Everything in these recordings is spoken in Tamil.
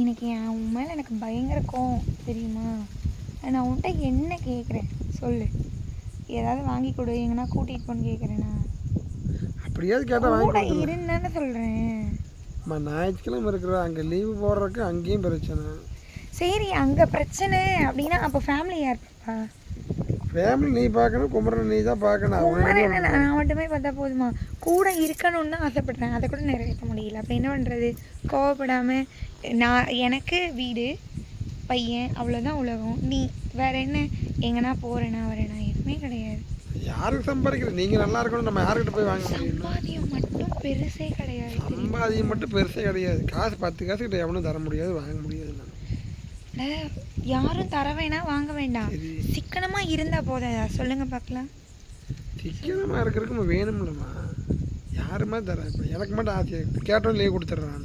எனக்கு என் உன் மேலே எனக்கு பயங்கர கோவம் தெரியுமா? நான் உன்கிட்ட என்ன கேட்குறேன் சொல்லு. ஏதாவது வாங்கி கொடு. எங்கன்னா கூட்டிகிட்டு போன்னு கேட்குறேன்னா அப்படியாவது கேட்டால் வாங்கி இருந்தானே சொல்கிறேன் அம்மா ஞாயிற்றுக்கிழமை இருக்கிற அங்கே லீவு போடுறதுக்கு அங்கேயும் பிரச்சனை. சரி அங்கே பிரச்சனை அப்படின்னா அப்போ ஃபேமிலி யார் பாப்பா ஃபேமிலி நீ பார்க்கணும் குமரன் நீ தான் பார்க்கணும். குமாரன் நான் மட்டுமே பார்த்தா போதுமா? கூட இருக்கணும்னு தான் ஆசைப்படுறேன். அதை கூட நிறைவேற்ற முடியல. அப்போ என்ன பண்ணுறது கோவப்படாமல் நான் எனக்கு வீடு பையன் அவ்வளோதான் உலகம். நீ வேற என்ன? எங்கன்னா போகிறேனா வரேனா? எதுவுமே கிடையாது. யாருக்கு சம்பாதிக்கிறது? நீங்கள் நல்லா இருக்கணும். நம்ம யாருக்கிட்ட போய் வாங்க சம்பாதியம் மட்டும் பெருசே கிடையாது. சம்பாதியம் மட்டும் பெருசே கிடையாது. காசு பத்து காசு கிட்ட எவனும் தர முடியாது வாங்க முடியாது. யாரும் தர வேணாம் வாங்க வேண்டாம் சிக்கனமா இருந்தா போதாதா சொல்லுங்க பார்க்கலாம் சிக்கனமாக இருக்கிறதுக்கு வேணும்லம்மா. யாருமே தர? இப்போ எனக்கு மட்டும் ஆசையாக இருக்குது கேட்டோம் லீவ் கொடுத்துட்றேன்.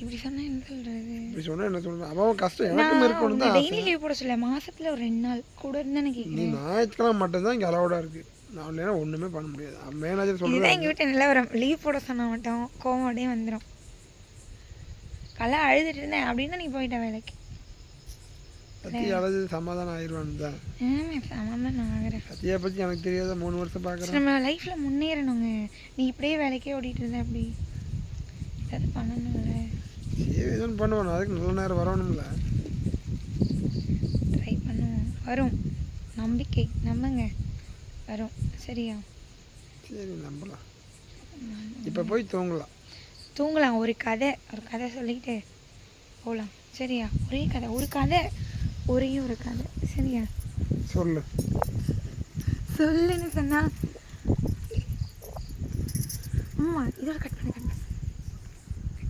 இப்படி சொன்னா என்ன சொல்றது? இப்படி சொன்னால் என்ன சொல்கிறது அவன் கஷ்டம். எனக்கும் இருக்கணும் தான் டெய்லி லீவ் போட சொல்ல மாசத்துல ஒரு ரெண்டு நாள். கூட இருந்தா நீ கேட்குறேன் ஞாயிற்றுக்கிழமை மட்டும்தான் இங்கே அலௌடாக இருக்குது நான் இல்லைன்னா ஒன்றுமே பண்ண முடியாது. மேனேஜர் சொல்கிறது எங்க வீட்டு நிலவரம். லீவ் போட சொன்னா மட்டும் கோவம் அப்படியே வந்துடும் கலை அழுதுட்டு இருந்தேன். அப்படின்னா நீ போயிட்ட வேலைக்கு. பற்றி அழைச்சி சமாதானம் ஆயிடுவான்னு தான். சமாதானம் ஆகிறேன். சத்தியை பற்றி எனக்கு தெரியாத மூணு வருஷம் பார்க்குறேன் நம்ம லைஃப்ல முன்னேறணுங்க. நீ இப்படியே வேலைக்கே ஓடிட்டு இருந்த அப்படி. ஏதாவது பண்ணணும்ல. சரி எதுவும் அதுக்கு நல்ல நேரம் வரணும்ல. ட்ரை பண்ணுவோம். வரும். நம்பிக்கை. நம்புங்க. வரும். சரியா? சரி நம்பலாம். இப்போ போய் தூங்கலாம். தூங்கலாம். ஒரு கதை ஒரு கதை சொல்லிட்டு போகலாம் சரியா? ஒரே கதை. ஒரு கதை ஒரே ஒரு கதை. சரியா? சொல்லு. சொல்லுன்னு சொன்னா அம்மா இதோட கட் பண்ணி